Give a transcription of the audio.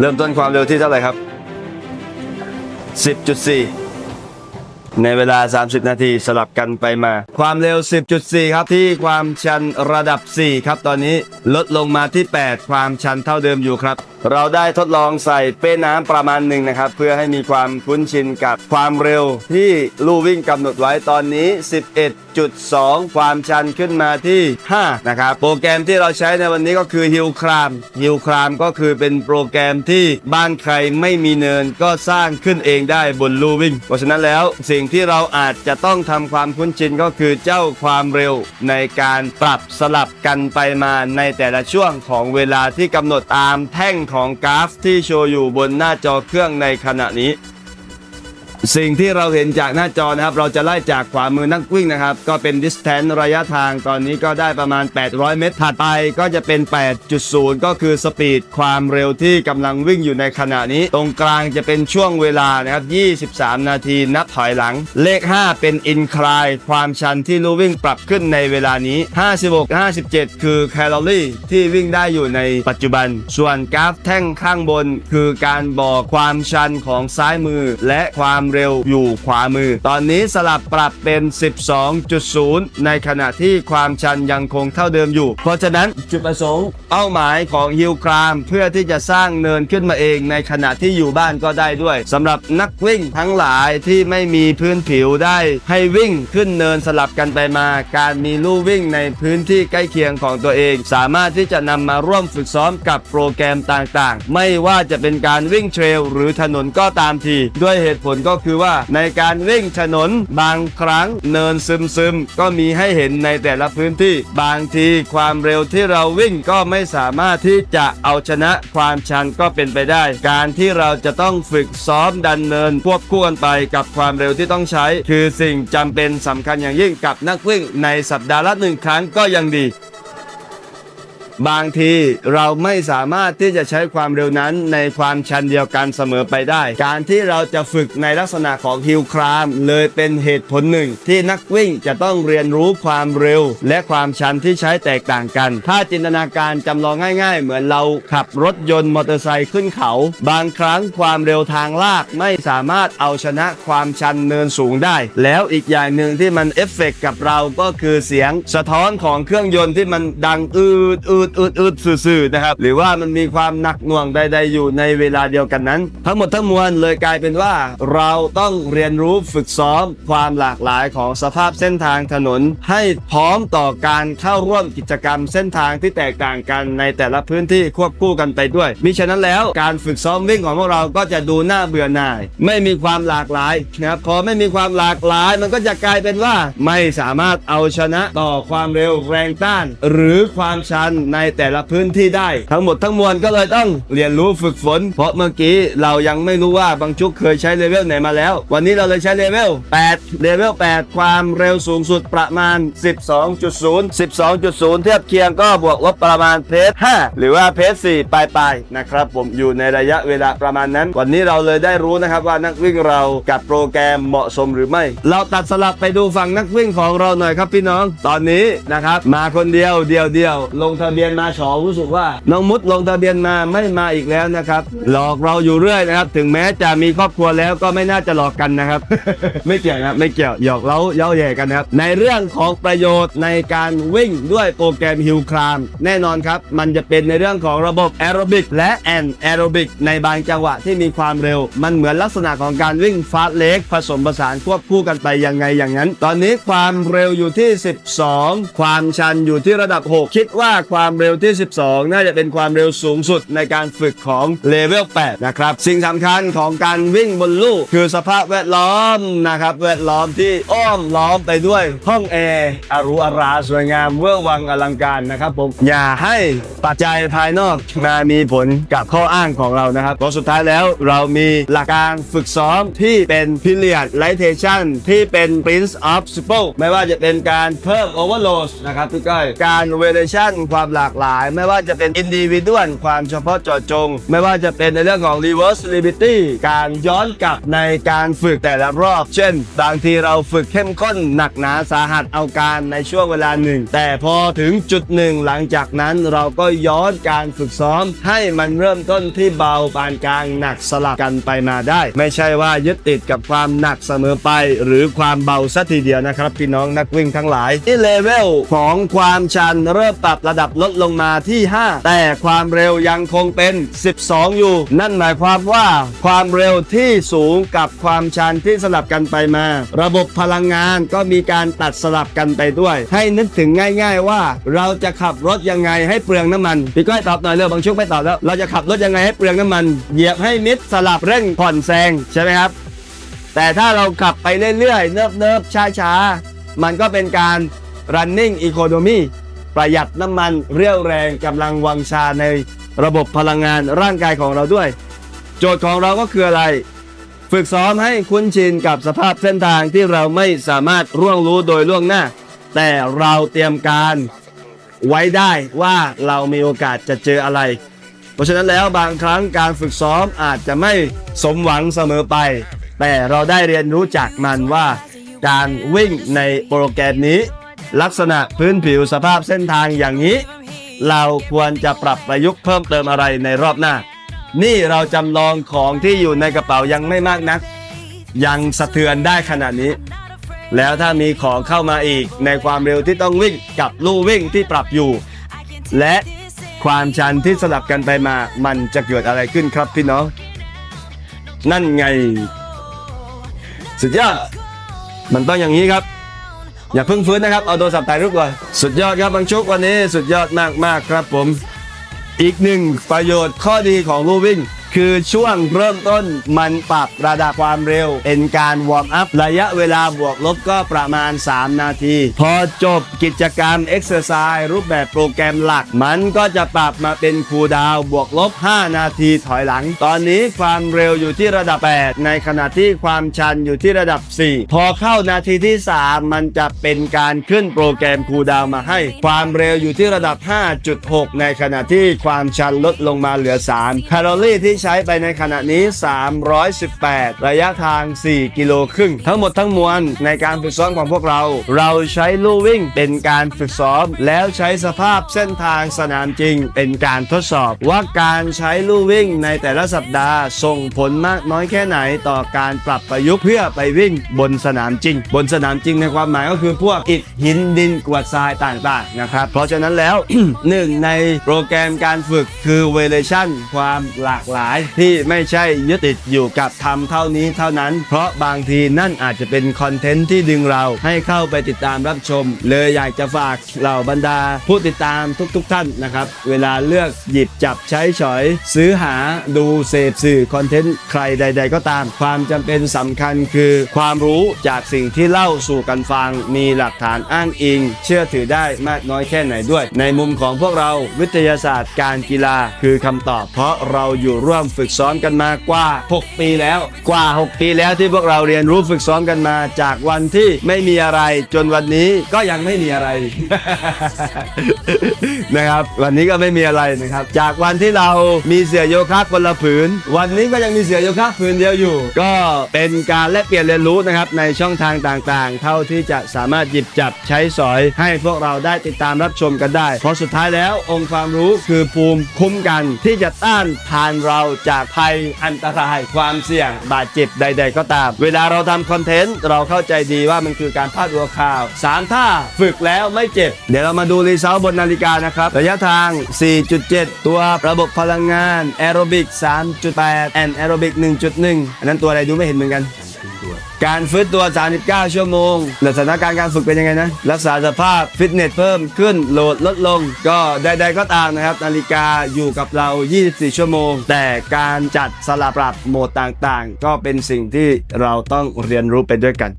เริ่มต้นความเร็วที่เท่าไหร่ครับ 10.4 ในเวลา 30 นาทีสลับกันไปมา ความเร็ว 10.4 ครับที่ความชันระดับ 4 ครับ ตอนนี้ลดลงมาที่ 8 ความชันเท่าเดิมอยู่ครับเราได้ทดลองใส่เป้น้ำประมาณหนึ่งนะครับ เพื่อให้มีความคุ้นชินกับความเร็วที่ลู่วิ่งกำหนดไว้ตอนนี้ 11.2 ความชันขึ้นมาที่ 5 นะครับ โปรแกรมที่เราใช้ในวันนี้ก็คือ Hill Climb Hill Climb ก็คือเป็นโปรแกรมที่บ้านใครไม่มีเนินก็สร้างขึ้นเองได้บนลู่วิ่ง เพราะฉะนั้นแล้วสิ่งที่เราอาจจะต้องทำความคุ้นชินก็คือเจ้าความเร็วในการปรับสลับกันไปมาในแต่ละช่วงของเวลาที่กำหนดตามแท่งของกราฟที่โชว์อยู่บนหน้าจอเครื่องในขณะนี้ สิ่งที่เราเห็นจากหน้าจอนะครับ เราจะไล่จากขวามือนักวิ่งนะครับ ก็เป็น distance ระยะทางตอนนี้ก็ได้ประมาณ 800 เมตร ถัดไปก็จะเป็น 8.0 ก็คือสปีดความเร็วที่กำลังวิ่งอยู่ในขณะนี้ ตรงกลางจะเป็นช่วงเวลานะครับ 23 นาทีนับถอยหลัง เลข 5 เป็น incline ความชันที่ลู่วิ่งปรับขึ้นในเวลานี้ 56 57 คือแคลอรี่ที่วิ่งได้อยู่ในปัจจุบัน ส่วนกราฟแท่งข้างบน คือการบอกความชันของซ้ายมือและความเร็วอยู่ขวามือ ตอนนี้สลับปรับเป็น 12.0 ในขณะที่ความชันยังคงเท่าเดิมอยู่ เพราะฉะนั้นจุดประสงค์เป้าหมายของฮิลครามเพื่อที่จะสร้างเนินขึ้นมาเองในขณะที่อยู่บ้านก็ได้ด้วยสำหรับนักวิ่งทั้งหลายที่ไม่มีพื้นผิวได้ ให้วิ่งขึ้นเนินสลับกันไปมา การมีลู่วิ่งในพื้นที่ใกล้เคียงของตัวเอง สามารถที่จะนำมาร่วมฝึกซ้อมกับโปรแกรมต่างๆ ไม่ว่าจะเป็นการวิ่งเทรลหรือถนนก็ตามที ด้วยเหตุผลก็คือว่าในการวิ่งถนนบางครั้งเนินซึมๆก็มีให้เห็นในแต่ละพื้นที่ บางทีความเร็วที่เราวิ่งก็ไม่สามารถที่จะเอาชนะความชันก็เป็นไปได้ การที่เราจะต้องฝึกซ้อมดันเนินควบคู่กันไปกับความเร็วที่ต้องใช้ คือสิ่งจำเป็นสำคัญอย่างยิ่งกับนักวิ่งในสัปดาห์ละหนึ่งครั้งก็ยังดี บางทีเราไม่สามารถที่จะใช้ความเร็วนั้นในความชันเดียวกันเสมอไปได้ การที่เราจะฝึกในลักษณะของฮิลคราม เลยเป็นเหตุผลหนึ่ง ที่นักวิ่งจะต้องเรียนรู้ความเร็ว และความชันที่ใช้แตกต่างกัน ถ้าจินตนาการจำลองง่าย ๆ เหมือนเราขับรถยนต์มอเตอร์ไซค์ขึ้นเขา บางครั้งความเร็วทางลากไม่สามารถเอาชนะความชันเนินสูงได้ แล้วอีกอย่างหนึ่งที่มันเอฟเฟกต์กับเราก็คือเสียงสะท้อนของเครื่องยนต์ที่มันดังอืดอืดอืดอืดซื่อๆนะครับหรือว่ามันมีความหนักหน่วงใดๆอยู่ในเวลาเดียวกันนั้น ทั้งหมดทั้งมวลเลยกลายเป็นว่า เราต้องเรียนรู้ฝึกซ้อมความหลากหลายของสภาพเส้นทางถนน ให้พร้อมต่อการเข้าร่วมกิจกรรมเส้นทางที่แตกต่างกันในแต่ละพื้นที่ควบคู่กันไปด้วยมิฉะนั้นแล้วการฝึกซ้อมวิ่งของพวกเราก็จะดูน่าเบื่อหน่าย ไม่มีความหลากหลายนะครับพอไม่มีความหลากหลาย มันก็จะกลายเป็นว่าไม่สามารถเอาชนะต่อความเร็วแรงต้าน หรือความชันในแต่ละพื้นที่ได้ ทั้งหมดทั้งมวลก็เลยต้องเรียนรู้ฝึกฝน เพราะเมื่อกี้เรายังไม่รู้ว่าบางชุกเคยใช้เลเวลไหนมาแล้ว วันนี้เราเลยใช้เลเวล8เลเวล8 ความเร็วสูงสุดประมาณ 12.0 12.0 เทียบเคียงก็บวกลบประมาณเพจ5หรือว่าเพจ4ปลายๆนะครับผมอยู่ในระยะเวลาประมาณนั้น วันนี้เราเลยได้รู้นะครับว่านักวิ่งเรากับโปรแกรมเหมาะสมหรือไม่ เราตัดสลับไปดูฝั่งนักวิ่งของเราหน่อยครับพี่น้อง ตอนนี้นะครับมาคนเดียวเดียวเดียวลงทะเบียนมาฉอรู้สึกว่าน้องมุดลงทะเบียนมาไม่มาอีกแล้วนะครับ หลอกเราอยู่เรื่อยนะครับ ถึงแม้จะมีครอบครัวแล้วก็ไม่น่าจะหลอกกันนะครับ ไม่เกี่ยวนะไม่เกี่ยวหยอกเล้าเย้าแย่กันนะครับ ในเรื่องของประโยชน์ในการวิ่งด้วยโปรแกรมฮิลคราม แน่นอนครับ มันจะเป็นในเรื่องของระบบแอโรบิกและแอนแอโรบิกในบางจังหวะที่มีความเร็ว มันเหมือนลักษณะของการวิ่งฟาสเล็กผสมผสานควบคู่กันไปยังไงอย่างนั้น ตอนนี้ความเร็วอยู่ที่ 12 ความชันอยู่ที่ระดับ 6 คิดว่าความเร็วที่ 12 น่าจะเป็นความเร็วสูงสุดในการฝึกของเลเวล 8 นะครับ สิ่งสำคัญของการวิ่งบนลู่คือสภาพแวดล้อมนะครับ แวดล้อมที่อ้อมล้อมไปด้วยห้องแอร์อารุอาราสวยงามเวอร์วังอลังการนะครับผม อย่าให้ปัจจัยภายนอกมามีผลกับข้ออ้างของเรานะครับเพราะสุดท้ายแล้วเรามีหลักการฝึกซ้อมที่เป็น period lightation ที่เป็น prince of s u p p l e ไม่ว่าจะเป็นการเพิ่ม overload นะครับพี่ก้อยการ variation ความหลากหลาย ไม่ว่าจะเป็นอินดิวิดวลความเฉพาะเจาะจง ไม่ว่าจะเป็นในเรื่องของ reversibility การย้อนกลับในการฝึกแต่ละรอบ เช่น บางทีเราฝึกเข้มข้นหนักหนาสาหัสเอาการในช่วงเวลาหนึ่ง แต่พอถึงจุดหนึ่งหลังจากนั้นเราก็ย้อนการฝึกซ้อม ให้มันเริ่มต้นที่เบาปานกลางหนักสลับกันไปมาได้ ไม่ใช่ว่ายึดติดกับความหนักเสมอไป หรือความเบาสัทีเดียวนะครับ พี่น้องนักวิ่งทั้งหลายที่เลเวลของความชันเริ่มปรับระดับลดลงมาที่ 5 แต่ความเร็วยังคงเป็น 12 อยู่ นั่นหมายความว่าความเร็วที่สูงกับความชันที่สลับกันไปมา ระบบพลังงานก็มีการตัดสลับกันไปด้วย ให้นึกถึงง่าย ๆ ว่าเราจะขับรถยังไงให้เปลืองน้ำมันพี่ก้อยตอบหน่อยเร็วบางชุกไม่ตอบแล้วเราจะขับรถยังไงให้เปลืองน้ำมัน เหยียบให้มิดสลับเร่งผ่อนแซงใช่ไหมครับ แต่ถ้าเราขับไปเรื่อยๆเนิบๆช้าๆมันก็เป็นการ running economy ประหยัดน้ำมันเรี่ยวแรงกำลังวังชาในระบบพลังงานร่างกายของเราด้วย โจทย์ของเราก็คืออะไร ฝึกซ้อมให้คุ้นชินกับสภาพเส้นทางที่เราไม่สามารถร่วงรู้โดยล่วงหน้า แต่เราเตรียมการไว้ได้ว่าเรามีโอกาสจะเจออะไร เพราะฉะนั้นแล้วบางครั้งการฝึกซ้อมอาจจะไม่สมหวังเสมอไป แต่เราได้เรียนรู้จากมันว่า การวิ่งในโปรแกรมนี้ ลักษณะพื้นผิวสภาพเส้นทางอย่างนี้ เราควรจะปรับประยุกต์เพิ่มเติมอะไรในรอบหน้า นี่เราจำลองของที่อยู่ในกระเป๋ายังไม่มากนัก ยังสะเทือนได้ขนาดนี้ แล้วถ้ามีของเข้ามาอีกในความเร็วที่ต้องวิ่งกับลู่วิ่งที่ปรับอยู่ และความชันที่สลับกันไปมา มันจะเกิดอะไรขึ้นครับพี่น้อง นั่นไง สุดยอดมันต้องอย่างนี้ครับ อย่าเพิ่งฟื้นนะครับ เอาโทรศัพท์ถ่ายรูปก่อน สุดยอดครับบางชุกวันนี้สุดยอดมากมากครับผม อีกหนึ่งประโยชน์ข้อดีของลูวิ่ง คือช่วงเริ่มต้นมันปรับระดับความเร็ว เป็นการวอร์มอัพ ระยะเวลาบวกลบก็ประมาณ 3 นาที พอจบกิจกรรมเอ็กซ์ไซส์รูปแบบโปรแกรมหลัก มันก็จะปรับมาเป็นคูลดาวบวกลบ 5 นาทีถอยหลัง ตอนนี้ความเร็วอยู่ที่ระดับ 8 ในขณะที่ความชันอยู่ที่ระดับ 4 พอเข้านาทีที่ 3 มันจะเป็นการขึ้นโปรแกรมคูลดาวมาให้ ความเร็วอยู่ที่ระดับ 5.6 ในขณะที่ความชันลดลงมาเหลือ 3 แคลอรี่ที่ใช้ไปในขณะนี้ 318 ระยะทาง 4 กิโลครึ่ง ทั้งหมดทั้งมวลในการฝึกซ้อมของพวกเรา เราใช้ลู่วิ่งเป็นการฝึกซ้อม แล้วใช้สภาพเส้นทางสนามจริง เป็นการทดสอบ ว่าการใช้ลู่วิ่งในแต่ละสัปดาห์ ส่งผลมากน้อยแค่ไหนต่อการปรับประยุกต์เพื่อไปวิ่งบนสนามจริง บนสนามจริงในความหมายก็คือพวกอิฐหินดินกรวดทรายต่างๆนะครับ เพราะฉะนั้นแล้วหนึ่งในโปรแกรมการฝึกคือเวเลชั่นความหลากหลายที่ไม่ใช่ยึดติดอยู่กับทำเท่านี้เท่านั้น เพราะบางทีนั่นอาจจะเป็นคอนเทนต์ที่ดึงเราให้เข้าไปติดตามรับชม เลยอยากจะฝากเหล่าบรรดา ผู้ติดตามทุกๆทท่านนะครับ เวลาเลือกหยิบจับใช้ฉอย ซื้อหาดูเสพสื่อคอนเทนต์ใครใด ๆ ก็ตาม ความจำเป็นสำคัญคือความรู้จากสิ่งที่เล่าสู่กันฟัง มีหลักฐานอ้างอิง เชื่อถือได้มากน้อยแค่ไหนด้วย ในมุมของพวกเราวิทยาศาสตร์การกีฬาคือคำตอบ เพราะเราอยู่ร่วมฝึกซ้อมกันมากว่า 6 ปีแล้ว กว่า 6 ปีแล้วที่พวกเราเรียนรู้ฝึกซ้อมกันมา จากวันที่ไม่มีอะไรจนวันนี้ก็ยังไม่มีอะไร นะครับ วันนี้ก็ไม่มีอะไรนะครับ จากวันที่เรามีเสือโยคะคนละผืน วันนี้ก็ยังมีเสือโยคะผืนเดียวอยู่ ก็เป็นการแลกเปลี่ยนเรียนรู้นะครับในช่องทางต่างๆ เท่าที่จะสามารถหยิบจับใช้สอยให้พวกเราได้ติดตามรับชมกันได้ เพราะสุดท้ายแล้วองค์ความรู้คือภูมิคุ้มกันที่จะต้านทานเราจากภัยอันตรายความเสี่ยงบาดเจ็บใด ๆ ก็ตาม เวลาเราทำคอนเทนต์เราเข้าใจดีว่ามันคือการพาดหัวข่าวสามท่าฝึกแล้วไม่เจ็บ เดี๋ยวเรามาดูรีเซลบนนาฬิกานะครับระยะทาง 4.7 ตัวระบบพลังงานแอโรบิก 3.8 แอนแอโรบิก 1.1 อันนั้นตัวอะไรดูไม่เห็นเหมือนกัน การฟื้นตัว 39 ชั่วโมงแล้วสถานการณ์การฝึกเป็นยังไงนะ รักษาสภาพฟิตเนสเพิ่มขึ้น โหลดลดลง ก็ใดๆก็ตามนะครับ นาฬิกาอยู่กับเรา 24 ชั่วโมง แต่การจัดสลับปรับโหมดต่างๆ ก็เป็นสิ่งที่เราต้องเรียนรู้ไปด้วยกัน